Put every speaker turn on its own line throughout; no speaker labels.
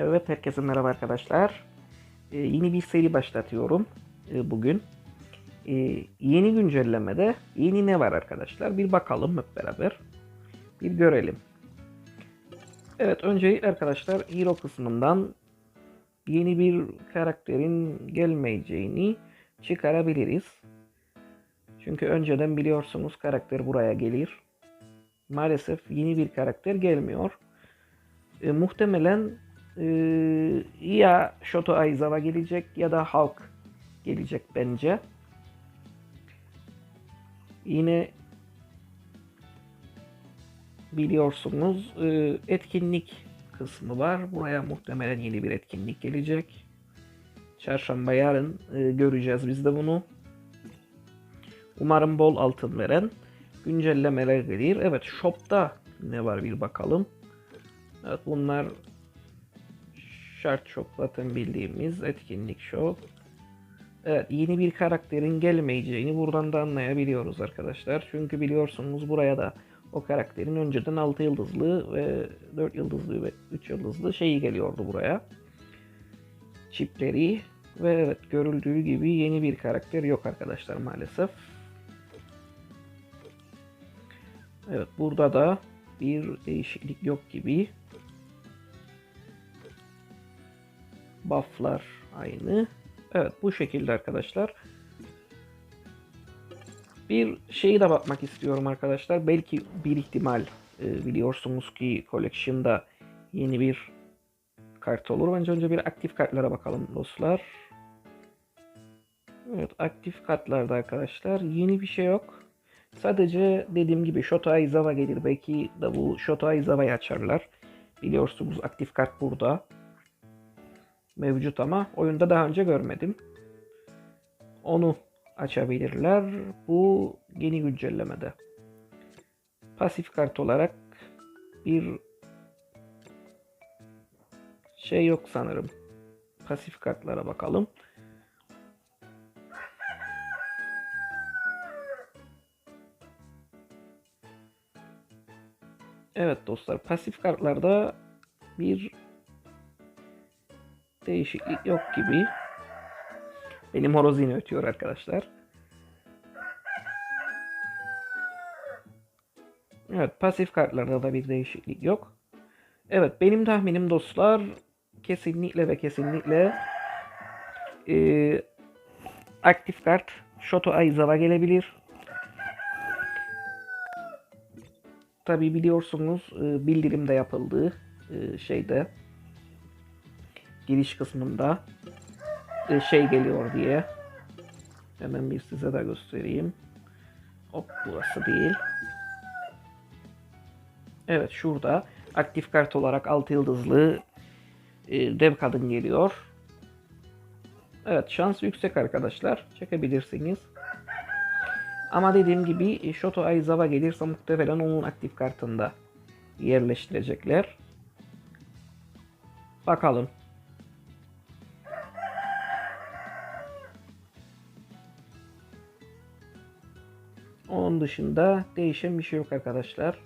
Evet, herkese merhaba arkadaşlar. Ee, yeni bir seri başlatıyorum e, bugün. Ee, yeni güncellemede yeni ne var arkadaşlar? Bir bakalım hep beraber. Bir görelim. Evet, öncelikle arkadaşlar hero kısmından yeni bir karakterin gelmeyeceğini çıkarabiliriz. Çünkü önceden biliyorsunuz karakter buraya gelir. Maalesef yeni bir karakter gelmiyor. E, muhtemelen e, ya Shoto Aizawa gelecek ya da Hulk gelecek bence. Yine biliyorsunuz e, etkinlik kısmı var. Buraya muhtemelen yeni bir etkinlik gelecek. Çarşamba yarın e, göreceğiz biz de bunu. Umarım bol altın veren güncellemeler gelir. Evet shop'ta ne var bir bakalım. Evet bunlar şart shop zaten bildiğimiz etkinlik shop. Evet yeni bir karakterin gelmeyeceğini buradan da anlayabiliyoruz arkadaşlar. Çünkü biliyorsunuz buraya da o karakterin önceden 6 yıldızlı ve 4 yıldızlı ve 3 yıldızlı şeyi geliyordu buraya. Çipleri ve evet görüldüğü gibi yeni bir karakter yok arkadaşlar maalesef. Evet burada da bir değişiklik yok gibi. Bufflar aynı. Evet bu şekilde arkadaşlar. Bir şeyi de bakmak istiyorum arkadaşlar. Belki bir ihtimal e, biliyorsunuz ki Collection'da yeni bir kart olur. Bence önce bir aktif kartlara bakalım dostlar. Evet aktif kartlarda arkadaşlar yeni bir şey yok. Sadece dediğim gibi Shoto Aizawa gelir. Belki de bu Shoto Aizawa'yı açarlar. Biliyorsunuz aktif kart burada. Mevcut ama oyunda daha önce görmedim. Onu açabilirler. Bu yeni güncellemede. Pasif kart olarak bir şey yok sanırım. Pasif kartlara bakalım. Evet dostlar pasif kartlarda bir değişiklik yok gibi. Benim horoz yine ötüyor arkadaşlar. Evet pasif kartlarda da bir değişiklik yok. Evet benim tahminim dostlar kesinlikle ve kesinlikle e, aktif kart Shoto Aizawa gelebilir. Tabi biliyorsunuz e, bildirim de yapıldı e, şeyde giriş kısmında e, şey geliyor diye. Hemen bir size de göstereyim. Hop burası değil. Evet şurada aktif kart olarak 6 yıldızlı dev kadın geliyor. Evet şans yüksek arkadaşlar. Çekebilirsiniz. Ama dediğim gibi Shoto Aizawa gelirse muhtemelen onun aktif kartında yerleştirecekler. Bakalım. Onun dışında değişen bir şey yok arkadaşlar.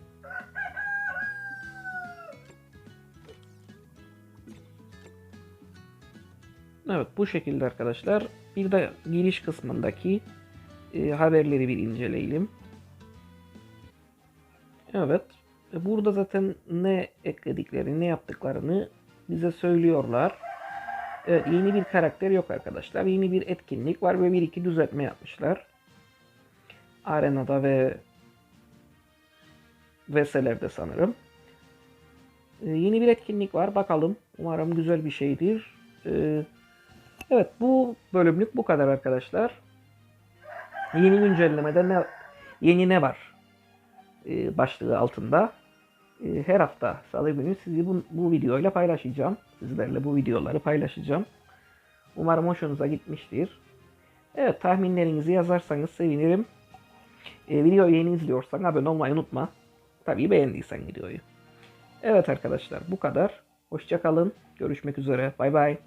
Evet bu şekilde arkadaşlar. Bir de giriş kısmındaki e, haberleri bir inceleyelim. Evet. E, burada zaten ne eklediklerini, ne yaptıklarını bize söylüyorlar. Evet, yeni bir karakter yok arkadaşlar. Yeni bir etkinlik var ve bir iki düzeltme yapmışlar. Arenada ve Veselerde sanırım. Ee, yeni bir etkinlik var. Bakalım. Umarım güzel bir şeydir. Ee, evet bu bölümlük bu kadar arkadaşlar. Yeni güncellemede ne yeni ne var? Ee, başlığı altında. Ee, her hafta salı günü sizi bu, bu videoyla paylaşacağım. Sizlerle bu videoları paylaşacağım. Umarım hoşunuza gitmiştir. Evet tahminlerinizi yazarsanız sevinirim. Ee, videoyu yeni izliyorsan abone olmayı unutma. Tabii beğendiysen videoyu. Evet arkadaşlar bu kadar. Hoşçakalın. Görüşmek üzere. Bay bay.